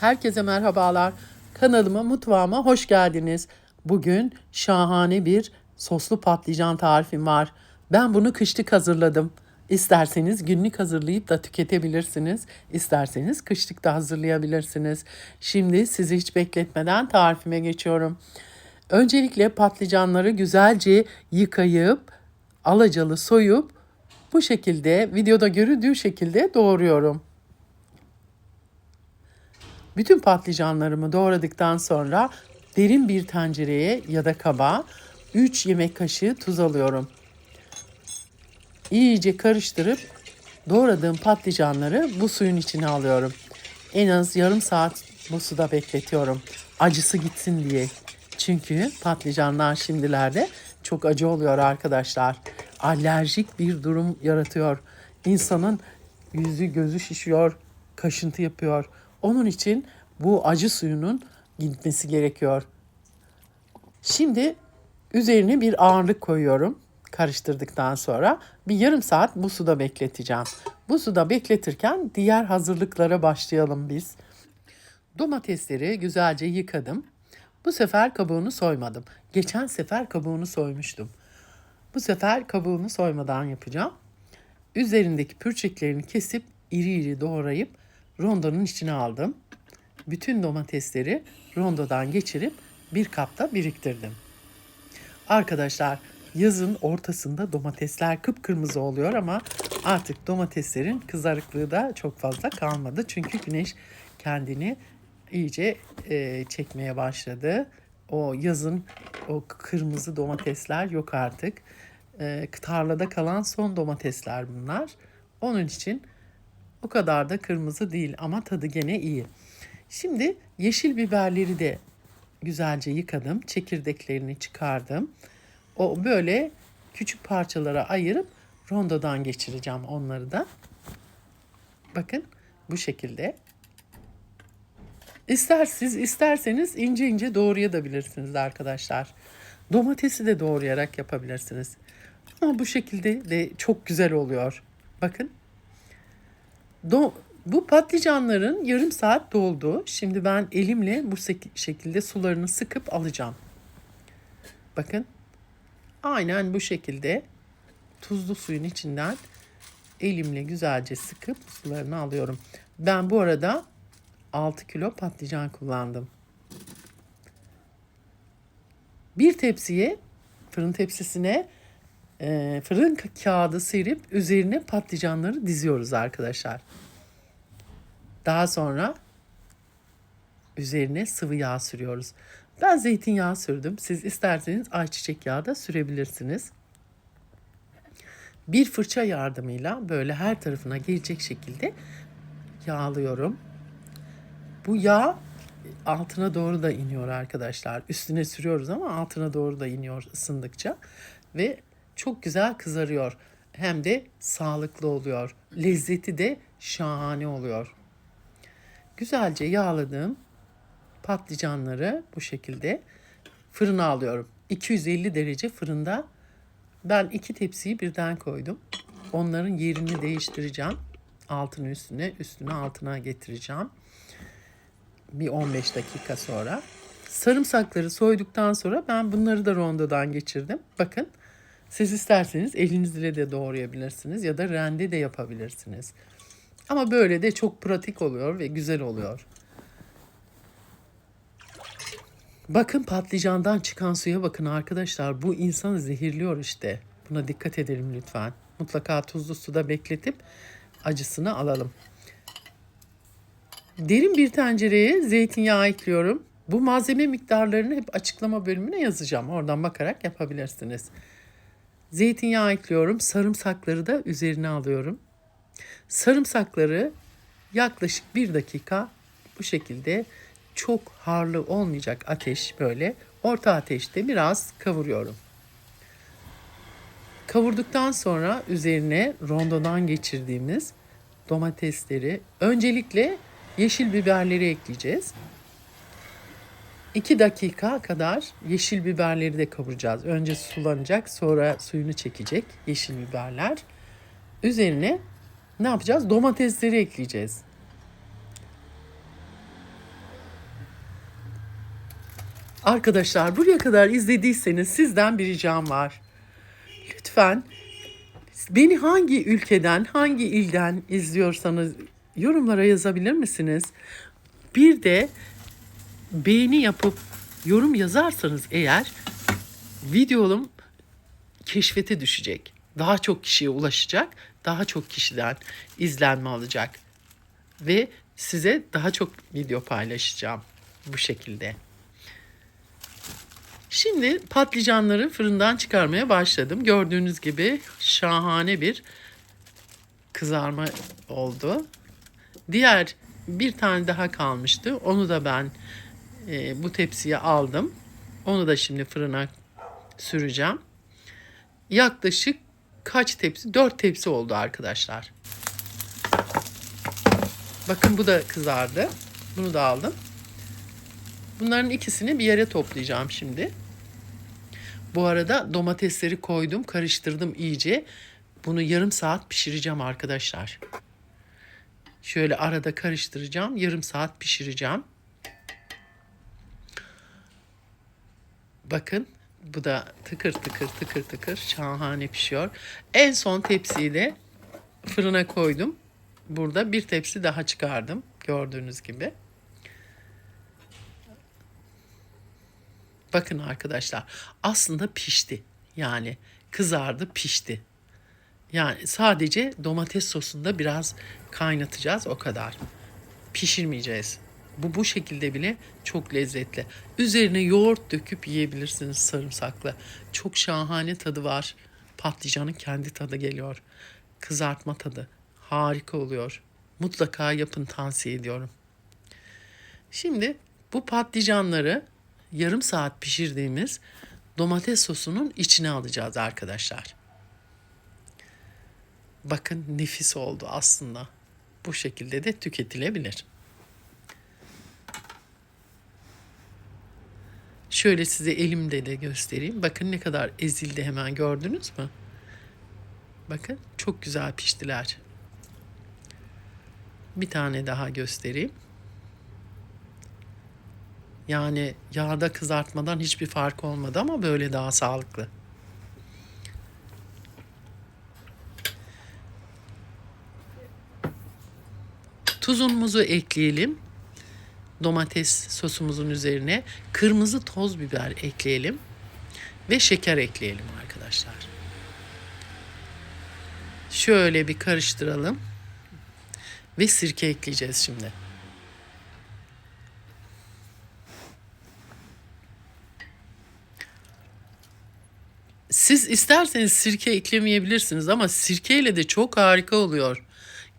Herkese merhabalar. Kanalıma, mutfağıma hoş geldiniz. Bugün şahane bir soslu patlıcan tarifim var. Ben bunu kışlık hazırladım. İsterseniz günlük hazırlayıp da tüketebilirsiniz. İsterseniz kışlık da hazırlayabilirsiniz. Şimdi sizi hiç bekletmeden tarifime geçiyorum. Öncelikle patlıcanları güzelce yıkayıp alacalı soyup bu şekilde videoda görüldüğü şekilde doğruyorum. Bütün patlıcanlarımı doğradıktan sonra derin bir tencereye ya da kaba 3 yemek kaşığı tuz alıyorum. İyice karıştırıp doğradığım patlıcanları bu suyun içine alıyorum. En az yarım saat bu suda bekletiyorum. Acısı gitsin diye. Çünkü patlıcanlar şimdilerde çok acı oluyor arkadaşlar. Alerjik bir durum yaratıyor. İnsanın yüzü gözü şişiyor, kaşıntı yapıyor. Onun için bu acı suyunun gitmesi gerekiyor. Şimdi üzerine bir ağırlık koyuyorum karıştırdıktan sonra bir yarım saat bu suda bekleteceğim. Bu suda bekletirken diğer hazırlıklara başlayalım biz. Domatesleri güzelce yıkadım. Bu sefer kabuğunu soymadım. Geçen sefer kabuğunu soymuştum. Bu sefer kabuğunu soymadan yapacağım. Üzerindeki pürçeklerini kesip iri iri doğrayıp rondonun içine aldım. Bütün domatesleri rondodan geçirip bir kapta biriktirdim. Arkadaşlar yazın ortasında domatesler kıpkırmızı oluyor ama artık domateslerin kızarıklığı da çok fazla kalmadı. Çünkü güneş kendini iyice e, çekmeye başladı. O yazın o kırmızı domatesler yok artık. E, tarlada kalan son domatesler bunlar. Onun için o kadar da kırmızı değil ama tadı gene iyi. Şimdi yeşil biberleri de güzelce yıkadım. Çekirdeklerini çıkardım. O böyle küçük parçalara ayırıp rondodan geçireceğim onları da. Bakın bu şekilde. İster isterseniz ince ince doğrayabilirsiniz arkadaşlar. Domatesi de doğrayarak yapabilirsiniz. Ama bu şekilde de çok güzel oluyor. Bakın. Do bu patlıcanların yarım saat doldu. Şimdi ben elimle bu şekilde sularını sıkıp alacağım. Bakın. Aynen bu şekilde tuzlu suyun içinden elimle güzelce sıkıp sularını alıyorum. Ben bu arada 6 kilo patlıcan kullandım. Bir tepsiye fırın tepsisine e, fırın kağıdı serip üzerine patlıcanları diziyoruz arkadaşlar. Daha sonra üzerine sıvı yağ sürüyoruz. Ben zeytinyağı sürdüm. Siz isterseniz ayçiçek yağı da sürebilirsiniz. Bir fırça yardımıyla böyle her tarafına gelecek şekilde yağlıyorum. Bu yağ altına doğru da iniyor arkadaşlar. Üstüne sürüyoruz ama altına doğru da iniyor ısındıkça ve çok güzel kızarıyor. Hem de sağlıklı oluyor. Lezzeti de şahane oluyor. Güzelce yağladığım patlıcanları bu şekilde fırına alıyorum. 250 derece fırında ben iki tepsiyi birden koydum. Onların yerini değiştireceğim. Altını üstüne, üstüne altına getireceğim. Bir 15 dakika sonra. Sarımsakları soyduktan sonra ben bunları da rondodan geçirdim. Bakın siz isterseniz elinizle de doğrayabilirsiniz ya da rende de yapabilirsiniz. Ama böyle de çok pratik oluyor ve güzel oluyor. Bakın patlıcandan çıkan suya bakın arkadaşlar. Bu insanı zehirliyor işte. Buna dikkat edelim lütfen. Mutlaka tuzlu suda bekletip acısını alalım. Derin bir tencereye zeytinyağı ekliyorum. Bu malzeme miktarlarını hep açıklama bölümüne yazacağım. Oradan bakarak yapabilirsiniz. Zeytinyağı ekliyorum. Sarımsakları da üzerine alıyorum. Sarımsakları yaklaşık bir dakika bu şekilde çok harlı olmayacak ateş böyle orta ateşte biraz kavuruyorum. Kavurduktan sonra üzerine rondodan geçirdiğimiz domatesleri öncelikle yeşil biberleri ekleyeceğiz. 2 dakika kadar yeşil biberleri de kavuracağız. Önce sulanacak, sonra suyunu çekecek yeşil biberler. Üzerine ne yapacağız? Domatesleri ekleyeceğiz. Arkadaşlar buraya kadar izlediyseniz sizden bir ricam var. Lütfen beni hangi ülkeden, hangi ilden izliyorsanız yorumlara yazabilir misiniz? Bir de beğeni yapıp yorum yazarsanız eğer videom keşfete düşecek. Daha çok kişiye ulaşacak. Daha çok kişiden izlenme alacak. Ve size daha çok video paylaşacağım bu şekilde. Şimdi patlıcanları fırından çıkarmaya başladım. Gördüğünüz gibi şahane bir kızarma oldu. Diğer bir tane daha kalmıştı. Onu da ben e, bu tepsiye aldım. Onu da şimdi fırına süreceğim. Yaklaşık kaç tepsi? 4 tepsi oldu arkadaşlar. Bakın bu da kızardı. Bunu da aldım. Bunların ikisini bir yere toplayacağım şimdi. Bu arada domatesleri koydum, karıştırdım iyice. Bunu yarım saat pişireceğim arkadaşlar. Şöyle arada karıştıracağım, yarım saat pişireceğim. Bakın bu da tıkır tıkır tıkır tıkır şahane pişiyor. En son tepsiyi de fırına koydum. Burada bir tepsi daha çıkardım gördüğünüz gibi. Bakın arkadaşlar aslında pişti. Yani kızardı pişti. Yani sadece domates sosunda biraz kaynatacağız o kadar. Pişirmeyeceğiz. Bu bu şekilde bile çok lezzetli. Üzerine yoğurt döküp yiyebilirsiniz sarımsaklı. Çok şahane tadı var. Patlıcanın kendi tadı geliyor. Kızartma tadı. Harika oluyor. Mutlaka yapın tavsiye ediyorum. Şimdi bu patlıcanları yarım saat pişirdiğimiz domates sosunun içine alacağız arkadaşlar. Bakın nefis oldu aslında. Bu şekilde de tüketilebilir. Şöyle size elimde de göstereyim. Bakın ne kadar ezildi hemen gördünüz mü? Bakın çok güzel piştiler. Bir tane daha göstereyim. Yani yağda kızartmadan hiçbir fark olmadı ama böyle daha sağlıklı. Tuzumuzu ekleyelim. Domates sosumuzun üzerine kırmızı toz biber ekleyelim ve şeker ekleyelim arkadaşlar. Şöyle bir karıştıralım ve sirke ekleyeceğiz şimdi. Siz isterseniz sirke eklemeyebilirsiniz ama sirkeyle de çok harika oluyor.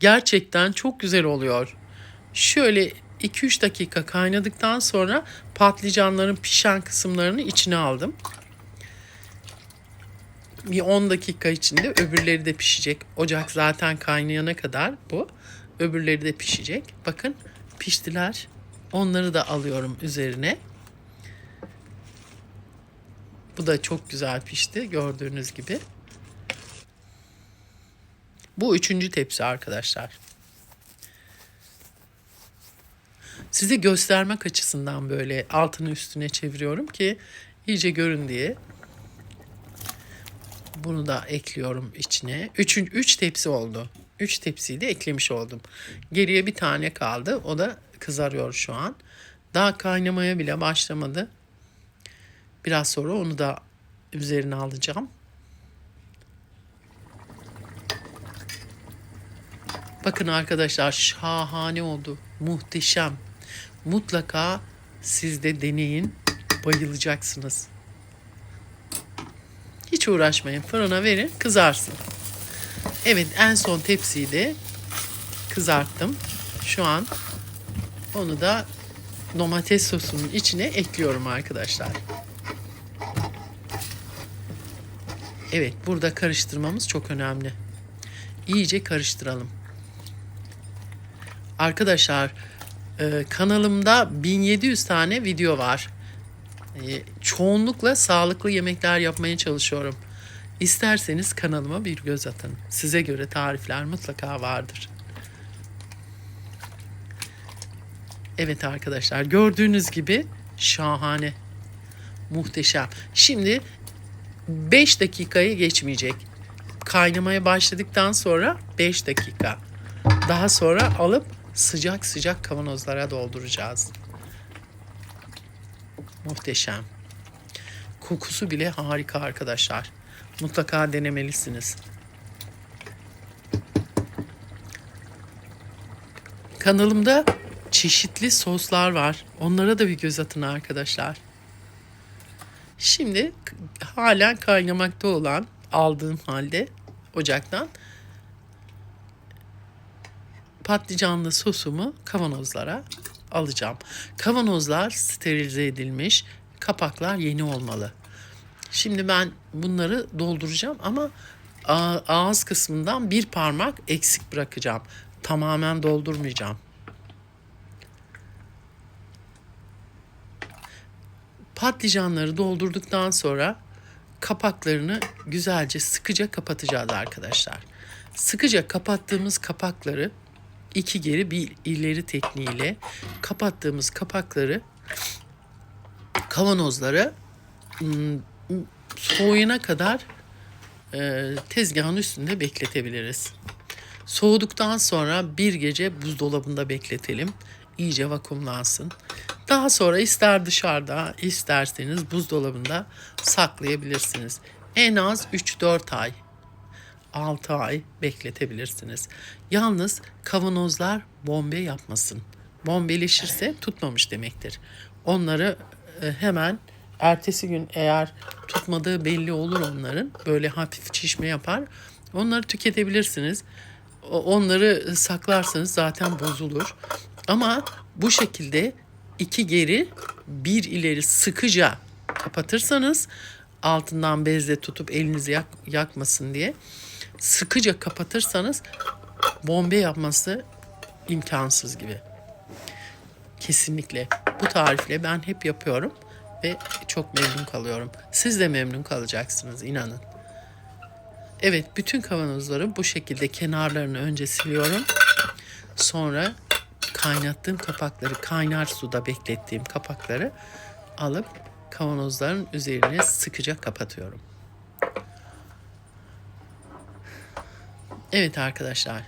Gerçekten çok güzel oluyor. Şöyle 2-3 dakika kaynadıktan sonra patlıcanların pişen kısımlarını içine aldım. Bir 10 dakika içinde öbürleri de pişecek. Ocak zaten kaynayana kadar bu. Öbürleri de pişecek. Bakın piştiler. Onları da alıyorum üzerine. Bu da çok güzel pişti gördüğünüz gibi. Bu üçüncü tepsi arkadaşlar. Size göstermek açısından böyle altını üstüne çeviriyorum ki iyice görün diye. Bunu da ekliyorum içine. Üçün, üç tepsi oldu. Üç tepsiyi de eklemiş oldum. Geriye bir tane kaldı. O da kızarıyor şu an. Daha kaynamaya bile başlamadı. Biraz sonra onu da üzerine alacağım. Bakın arkadaşlar şahane oldu. Muhteşem. Mutlaka siz de deneyin. Bayılacaksınız. Hiç uğraşmayın. Fırına verin kızarsın. Evet en son tepsiyi de kızarttım. Şu an onu da domates sosunun içine ekliyorum arkadaşlar. Evet burada karıştırmamız çok önemli. İyice karıştıralım. Arkadaşlar e, kanalımda 1700 tane video var. E, çoğunlukla sağlıklı yemekler yapmaya çalışıyorum. İsterseniz kanalıma bir göz atın. Size göre tarifler mutlaka vardır. Evet arkadaşlar gördüğünüz gibi şahane. Muhteşem. Şimdi 5 dakikayı geçmeyecek. Kaynamaya başladıktan sonra 5 dakika. Daha sonra alıp sıcak sıcak kavanozlara dolduracağız. Muhteşem. Kokusu bile harika arkadaşlar. Mutlaka denemelisiniz. Kanalımda çeşitli soslar var. Onlara da bir göz atın arkadaşlar. Şimdi halen kaynamakta olan aldığım halde ocaktan patlıcanlı sosumu kavanozlara alacağım. Kavanozlar sterilize edilmiş, kapaklar yeni olmalı. Şimdi ben bunları dolduracağım ama ağız kısmından bir parmak eksik bırakacağım. Tamamen doldurmayacağım. Patlıcanları doldurduktan sonra kapaklarını güzelce sıkıca kapatacağız arkadaşlar. Sıkıca kapattığımız kapakları iki geri bir ileri tekniğiyle kapattığımız kapakları kavanozlara ım, soğuyana kadar e, tezgahın üstünde bekletebiliriz. Soğuduktan sonra bir gece buzdolabında bekletelim. İyice vakumlansın. Daha sonra ister dışarıda isterseniz buzdolabında saklayabilirsiniz. En az 3-4 ay 6 ay bekletebilirsiniz. Yalnız kavanozlar bombe yapmasın. Bombeleşirse tutmamış demektir. Onları e, hemen ertesi gün eğer tutmadığı belli olur onların böyle hafif şişme yapar. Onları tüketebilirsiniz. Onları saklarsanız zaten bozulur. Ama bu şekilde iki geri bir ileri sıkıca kapatırsanız altından bezle tutup elinizi yak, yakmasın diye sıkıca kapatırsanız bombe yapması imkansız gibi. Kesinlikle. Bu tarifle ben hep yapıyorum ve çok memnun kalıyorum. Siz de memnun kalacaksınız inanın. Evet bütün kavanozları bu şekilde kenarlarını önce siliyorum. Sonra kaynattığım kapakları kaynar suda beklettiğim kapakları alıp kavanozların üzerine sıkıca kapatıyorum. Evet arkadaşlar.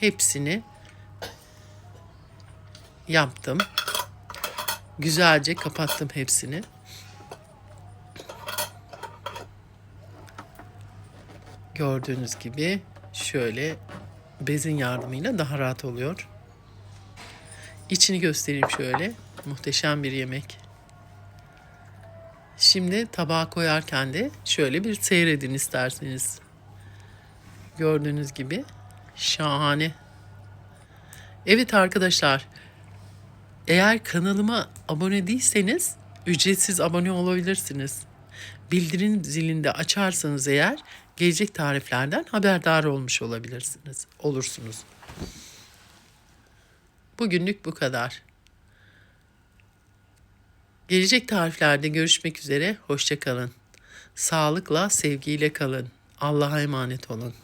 Hepsini yaptım. Güzelce kapattım hepsini. Gördüğünüz gibi şöyle bezin yardımıyla daha rahat oluyor. İçini göstereyim şöyle. Muhteşem bir yemek. Şimdi tabağa koyarken de şöyle bir seyredin isterseniz. Gördüğünüz gibi şahane. Evet arkadaşlar, eğer kanalıma abone değilseniz ücretsiz abone olabilirsiniz. Bildirim zilinde açarsanız eğer gelecek tariflerden haberdar olmuş olabilirsiniz. Olursunuz. Bugünlük bu kadar. Gelecek tariflerde görüşmek üzere. Hoşça kalın. Sağlıkla, sevgiyle kalın. Allah'a emanet olun.